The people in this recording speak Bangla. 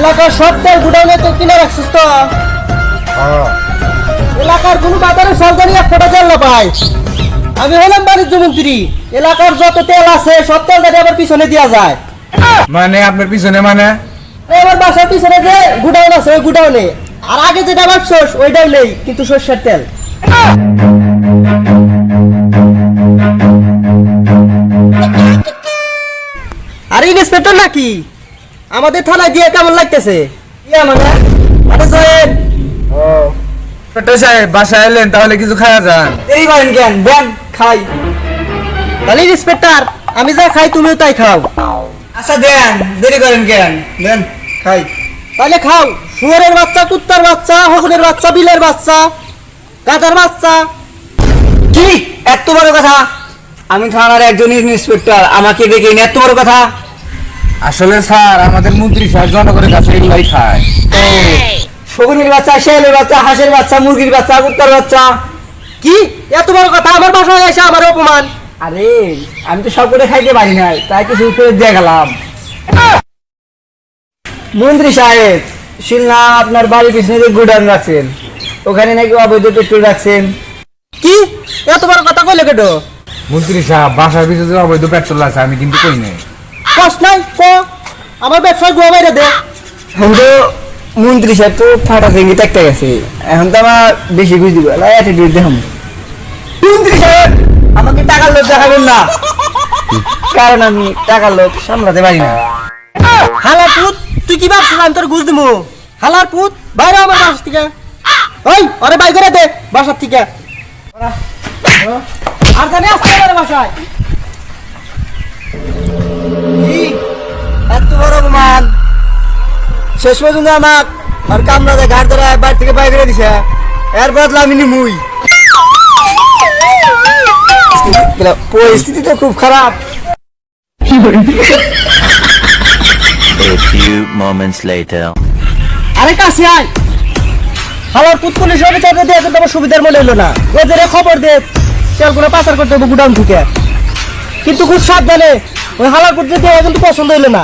এলাকার সব তেল গুডাউনে তো কিনে রাখছিস তো? এলাকার কোনো বাজারে সরকারি এক ফোটা তেল না পায়। আমি হলাম বাণিজ্য মন্ত্রী। এলাকার যত তেল আছে সব তেল যাতে আবার পিছনে দেওয়া যায়। মানে আপনার পিছনে মানে? আমার বাসার পিছনে যে গুডাউন আছে ওই গুডাউনে। আর আগে যেটা ভাবছোস ওইটাও নেই কিন্তু সর্ষের তেল। আর ইন্সপেক্টর নাকি? আমাদের থানায় দিয়ে কেমন লাগতেছে? ইয়া মানে মানে জয়েন ছোট সাহেব বাসায় এলেন তাহলে কিছু খাওয়া যান। এই করেন কেন? দেন খাই। তাহলে ইন্সপেক্টর আমি যা খাই তুমিও তাই খাও। আচ্ছা দেন। দেরি করেন কেন? দেন খাই। তাহলে খাও। শুয়ারের বাচ্চা কুত্তার বাচ্চা হকুনের বাচ্চা বিলের বাচ্চা গাধার বাচ্চা। কি? এত বড় কথা? আমি থানার একজন ইন্সপেক্টর আমাকে ডেকে এত বড় কথা? আসলে স্যার আমাদের মন্ত্রী সাহেব জনগণের কাছে এগুলাই খায়। শকুনের বাচ্চা শেয়ালের বাচ্চা হাঁসের বাচ্চা মুরগির বাচ্চা কুত্তার বাচ্চা। কি? এত বড় কথা আমার বাসায় এসে আমার অপমান। আরে আমি তো সব করে খাইতে পারি না তাই কিছু করে দিয়ে গেলাম। মন্ত্রী সাহেব শুনলাম আপনার বাড়ির পিছনে যে গুডাউন রাখছেন ওখানে নাকি অবৈধ পেট্রোল রাখছেন? কি? এত বড় কথা কইলে কেটো? মন্ত্রী সাহেব বাসার ভিতরে অবৈধ পেট্রোল আছে আমি কিন্তু কই নাই। কষ্ট নাই ক আমার ব্যবসায় গোয়া বাইরে দে। এখন তো মন্ত্রী সাহেব তো ফাটা ভেঙে একটা গেছে। এখন তো আমার বেশি বুঝ দিব। অ্যাটিটিউড দেখাম মন্ত্রী সাহেব আমাকে টাকার লোক দেখাবেন না। কারণ আমি টাকার লোক সামলাতে পারি না। হালার পুত তুই কি ভাবছিস আমি তোর ঘুষ দিমু? হালার পুত বাইরে আমার বাসা থেকে। ওই আরে বাই করে দে বাসার থেকে। আর জানে আসতে পারে বাসায়। এত শেষ পর্যন্ত আমার আর কামড়াতে ঘাট ধরে বাড়ি থেকে বাইরে করে দিছে। এর বদলা আমি নিমুই। পরিস্থিতি তো খুব খারাপ। A few moments later. আরে কাছে আয়। হালার পুত পুলিশ অফিসারকে দিয়ে কিন্তু আমার সুবিধার মনে হলো না। ও যে রে খবর দে তেলগুলো পাচার করতে হবে গুডাউন থেকে। কিন্তু খুব সাবধানে ওই হালার দিয়ে দেওয়া কিন্তু পছন্দ হইল না।